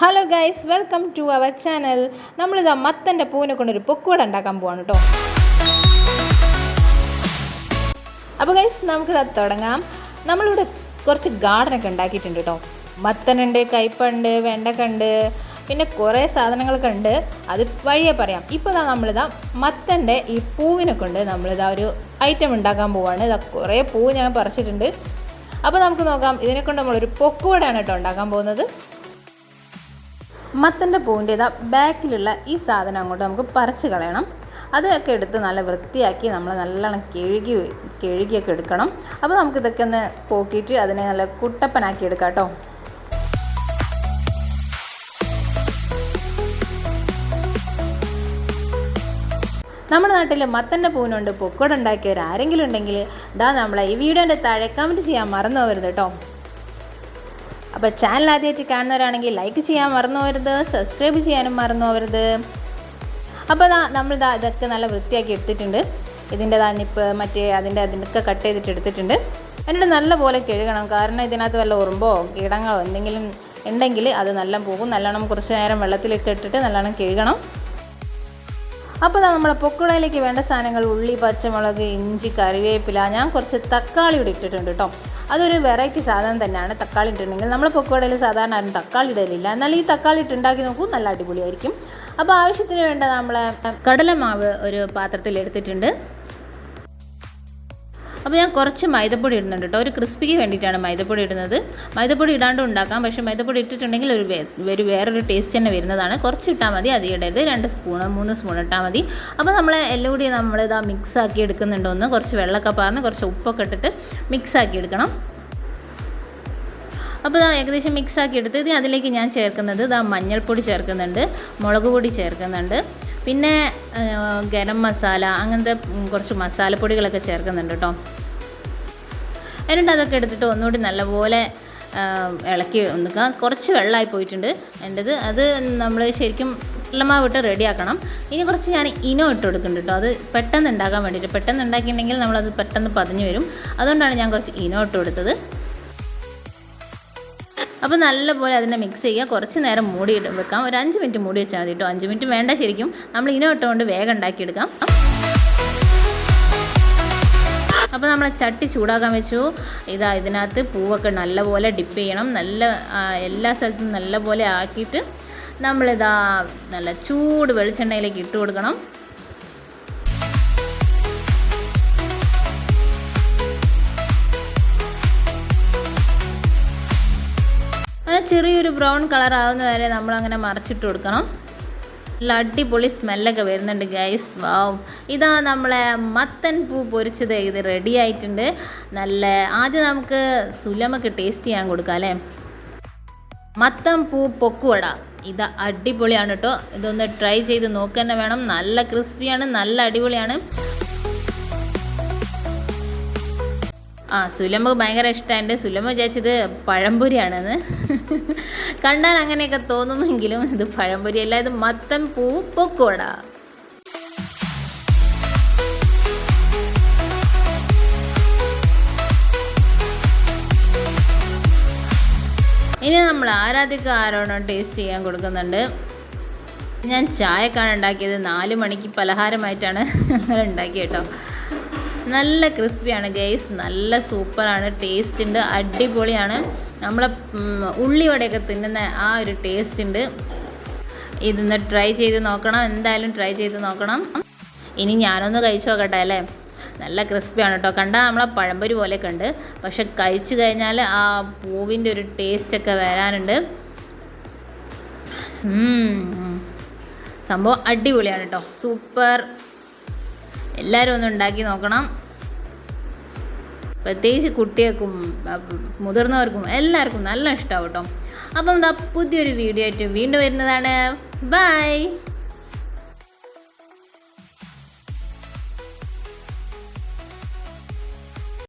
Hello guys welcome to our channel നമ്മളിതാ മത്തന്റെ പൂവിനെ കൊണ്ടൊരു പൊക്കുവട ഉണ്ടാക്കാൻ പോവാണ് കേട്ടോ അപ്പോൾ ഗൈസ് നമുക്കിത് തുടങ്ങാം. നമ്മളിവിടെ കുറച്ച് ഗാർഡനൊക്കെ ഉണ്ടാക്കിയിട്ടുണ്ട് കേട്ടോ മത്തനുണ്ട് കയ്പുണ്ട് വെണ്ടക്കുണ്ട് പിന്നെ കുറേ സാധനങ്ങളൊക്കെ ഉണ്ട്. അത് വഴിയെ പറയാം. ഇപ്പോൾ ഇതാ നമ്മളിതാ മത്തന്റെ ഈ പൂവിനെ കൊണ്ട് നമ്മളിതാ ഒരു ഐറ്റം ഉണ്ടാക്കാൻ പോവാണ്. ഇതാ കുറേ പൂവ് ഞാൻ പറിച്ചിട്ടുണ്ട്. അപ്പോൾ നമുക്ക് നോക്കാം ഇതിനെ കൊണ്ട് നമ്മളൊരു പൊക്കുവടയാണ് കേട്ടോ ഉണ്ടാക്കാൻ പോകുന്നത്. മത്തന്റെ പൂവിന്റെ ഇതാ ബാക്കിലുള്ള ഈ സാധനം അങ്ങോട്ട് നമുക്ക് പറിച്ച് കളയണം. അതൊക്കെ എടുത്ത് നല്ല വൃത്തിയാക്കി നമ്മൾ നല്ലോണം കിഴുകി കിഴുകിയൊക്കെ എടുക്കണം. അപ്പോൾ നമുക്കിതൊക്കെ ഒന്ന് പോക്കിയിട്ട് അതിനെ നല്ല കുട്ടപ്പനാക്കി എടുക്കാം കേട്ടോ. നമ്മുടെ നാട്ടിൽ മത്തന്റെ പൂവിനുണ്ട് പൊക്കോട് ഉണ്ടാക്കിയവർ ആരെങ്കിലും ഉണ്ടെങ്കിൽ ഇതാ നമ്മളെ ഈ വീഡിയോന്റെ താഴെ കമന്റ് ചെയ്യാൻ മറന്നു പോകരുത് കേട്ടോ. അപ്പോൾ ചാനൽ ആദ്യമായിട്ട് കാണുന്നവരാണെങ്കിൽ ലൈക്ക് ചെയ്യാൻ മറന്നു പോകരുത് സബ്സ്ക്രൈബ് ചെയ്യാനും മറന്നു പോകരുത് അപ്പോൾ നമ്മൾ ദാ ഇതൊക്കെ നല്ല വൃത്തിയാക്കി എടുത്തിട്ടുണ്ട്. ഇതിന്റെ നിപ്പ് മറ്റേ അതിന്റെ അതിനൊക്കെ കട്ട് ചെയ്തിട്ട് എടുത്തിട്ടുണ്ട്. എന്നിട്ട് നല്ല പോലെ കഴുകണം. കാരണം ഇതിനകത്ത് വല്ല ഉറുമ്പോ കീടങ്ങളോ എന്തെങ്കിലും ഉണ്ടെങ്കിൽ അത് നല്ല പോകും. നല്ലോണം കുറച്ച് നേരം വെള്ളത്തിലേക്ക് ഇട്ടിട്ട് നല്ലോണം കഴുകണം. അപ്പോൾ ദാ നമ്മളെ പൊക്കുടയിലേക്ക് വേണ്ട സാധനങ്ങൾ ഉള്ളി പച്ചമുളക് ഇഞ്ചി കറിവേപ്പില ഞാൻ കുറച്ച് തക്കാളി ഇവിടെ ഇട്ടിട്ടുണ്ട് കേട്ടോ. അതൊരു വെറൈറ്റി സാധനം തന്നെയാണ് തക്കാളി ഇട്ടിട്ടുണ്ടെങ്കിൽ. നമ്മൾ പൊക്കുവടയിൽ സാധാരണ ആരും തക്കാളി ഇടലില്ല. എന്നാൽ ഈ തക്കാളി ഇട്ട് ഉണ്ടാക്കി നോക്കൂ നല്ല അടിപൊളിയായിരിക്കും. അപ്പോൾ ആവശ്യത്തിന് വേണ്ട നമ്മൾ കടലമാവ് ഒരു പാത്രത്തിൽ എടുത്തിട്ടുണ്ട്. അപ്പോൾ ഞാൻ കുറച്ച് മൈദപ്പൊടി ഇടുന്നുണ്ട് കേട്ടോ. ഒരു ക്രിസ്പിക്ക് വേണ്ടിയിട്ടാണ് മൈദപ്പൊടി ഇടുന്നത്. മൈദപ്പൊടി ഇടാണ്ട് ഉണ്ടാക്കാം. പക്ഷേ മൈദപ്പൊടി ഇട്ടിട്ടുണ്ടെങ്കിൽ ഒരു ഒരു വേറൊരു ടേസ്റ്റ് തന്നെ വരുന്നതാണ്. കുറച്ച് ഇട്ടാൽ മതി അത് ഇടരുത്. രണ്ട് സ്പൂൺ മൂന്ന് സ്പൂൺ ഇട്ടാൽ മതി. അപ്പോൾ നമ്മൾ എല്ലാം കൂടി നമ്മളിതാ മിക്സ് ആക്കി എടുക്കുന്നുണ്ടോ ഒന്ന്. കുറച്ച് വെള്ളമൊക്കെ പാർന്ന് കുറച്ച് ഉപ്പൊക്കെ ഇട്ടിട്ട് മിക്സ് ആക്കി എടുക്കണം. അപ്പോൾ ഇതാ ഏകദേശം മിക്സ് ആക്കി എടുത്ത് ഇത് അതിലേക്ക് ഞാൻ ചേർക്കുന്നത് ഇതാ മഞ്ഞൾപ്പൊടി ചേർക്കുന്നുണ്ട് മുളക് പൊടി ചേർക്കുന്നുണ്ട്. പിന്നെ ഗരം മസാല അങ്ങനത്തെ കുറച്ച് മസാലപ്പൊടികളൊക്കെ ചേർക്കുന്നുണ്ട് കേട്ടോ എന്നിട്ട് അതൊക്കെ എടുത്തിട്ട് ഒന്നുകൂടി നല്ലപോലെ ഇളക്കി ഒന്നുക്കുക കുറച്ച് വെള്ളമായി പോയിട്ടുണ്ട്. എന്റെത് അത് നമ്മൾ ശരിക്കും വെള്ളമാവിട്ട് റെഡിയാക്കണം. ഇനി കുറച്ച് ഞാൻ ഇനോ ഇട്ട് കൊടുക്കുന്നുണ്ട് കേട്ടോ അത് പെട്ടെന്ന് ഉണ്ടാക്കാൻ വേണ്ടിയിട്ട്. പെട്ടെന്ന് ഉണ്ടാക്കിയിട്ടുണ്ടെങ്കിൽ നമ്മളത് പെട്ടെന്ന് പതിഞ്ഞു വരും. അതുകൊണ്ടാണ് ഞാൻ കുറച്ച് ഇനോ ഇട്ട് കൊടുത്തത്. അപ്പോൾ നല്ലപോലെ അതിനെ മിക്സ് ചെയ്യുക. കുറച്ച് നേരം മൂടി വെക്കാം. ഒരു അഞ്ച് മിനിറ്റ് മൂടി വെച്ചാൽ മതി കേട്ടോ അഞ്ച് മിനിറ്റ് വേണ്ട ശരിക്കും. നമ്മൾ ഇനോ ഇട്ടുകൊണ്ട് വേഗം ഉണ്ടാക്കിയെടുക്കാം അപ്പോൾ നമ്മൾ ചട്ടി ചൂടാക്കാൻ വെച്ചു. ഇതാ ഇതിനകത്ത് പൂവൊക്കെ നല്ലപോലെ ഡിപ്പ് ചെയ്യണം. നല്ല എല്ലാ സ്ഥലത്തും നല്ലപോലെ ആക്കിയിട്ട് നമ്മളിതാ നല്ല ചൂട് വെളിച്ചെണ്ണയിലേക്ക് ഇട്ട് കൊടുക്കണം. ചെറിയൊരു ബ്രൗൺ കളർ ആവുന്ന വരെ നമ്മൾ അങ്ങനെ മറച്ചിട്ട് കൊടുക്കണം. നല്ല അടിപൊളി സ്മെല്ലൊക്കെ വരുന്നുണ്ട് ഗൈസ് വാവ് ഇതാ നമ്മളെ മത്തൻ പൂ പൊരിച്ചത് ഇത് റെഡി ആയിട്ടുണ്ട്. നല്ല ആദ്യം നമുക്ക് സുലമൊക്കെ ടേസ്റ്റ് ചെയ്യാൻ കൊടുക്കാം അല്ലേ? മത്തൻ പൂ പൊക്കുവട. ഇത് അടിപൊളിയാണ് കേട്ടോ ഇതൊന്ന് ട്രൈ ചെയ്ത് നോക്കുക തന്നെ വേണം. നല്ല ക്രിസ്പിയാണ് നല്ല അടിപൊളിയാണ്. ആ സുലമ ഭയങ്കര ഇഷ്ടമായിട്ട് സുലമ വിചാരിച്ചത് പഴംപൊരിയാണെന്ന്. കണ്ടാൽ അങ്ങനെയൊക്കെ തോന്നുമെങ്കിലും ഇത് പഴംപൊരി അല്ല ഇത് മത്തൻ പൂ പൊക്കോട. ഇനി നമ്മൾ ആരാധിക ആരോണോ ടേസ്റ്റ് ചെയ്യാൻ കൊടുക്കുന്നുണ്ട്. ഞാൻ ചായക്കാണ് ഉണ്ടാക്കിയത്. നാല് മണിക്ക് പലഹാരമായിട്ടാണ് ഉണ്ടാക്കിയത് കേട്ടോ. നല്ല ക്രിസ്പിയാണ് ഗൈസ് നല്ല സൂപ്പറാണ്. ടേസ്റ്റ് ഉണ്ട്. അടിപൊളിയാണ്. നമ്മളെ ഉള്ളിവടയൊക്കെ തിന്നുന്ന ആ ഒരു ടേസ്റ്റ് ഉണ്ട്. ഇതൊന്ന് ട്രൈ ചെയ്ത് നോക്കണം. എന്തായാലും ട്രൈ ചെയ്ത് നോക്കണം. ഇനി ഞാനൊന്ന് കഴിച്ചു നോക്കട്ടെ അല്ലേ? നല്ല ക്രിസ്പിയാണ് കേട്ടോ. കണ്ടാൽ നമ്മളെ പഴംപൊരി പോലെയൊക്കെ ഉണ്ട്. പക്ഷെ കഴിച്ചു കഴിഞ്ഞാൽ ആ പൂവിന്റെ ഒരു ടേസ്റ്റൊക്കെ വരാനുണ്ട്. സംഭവം അടിപൊളിയാണ് കേട്ടോ. സൂപ്പർ എല്ലാവരും ഒന്ന് ഉണ്ടാക്കി നോക്കണം. പ്രത്യേകിച്ച് കുട്ടികൾക്കും മുതിർന്നവർക്കും എല്ലാവർക്കും നല്ല ഇഷ്ടമാവും കേട്ടോ. അപ്പം എന്താ പുതിയൊരു വീഡിയോ ആയിട്ട് വീണ്ടും വരുന്നതാണ്. ബൈ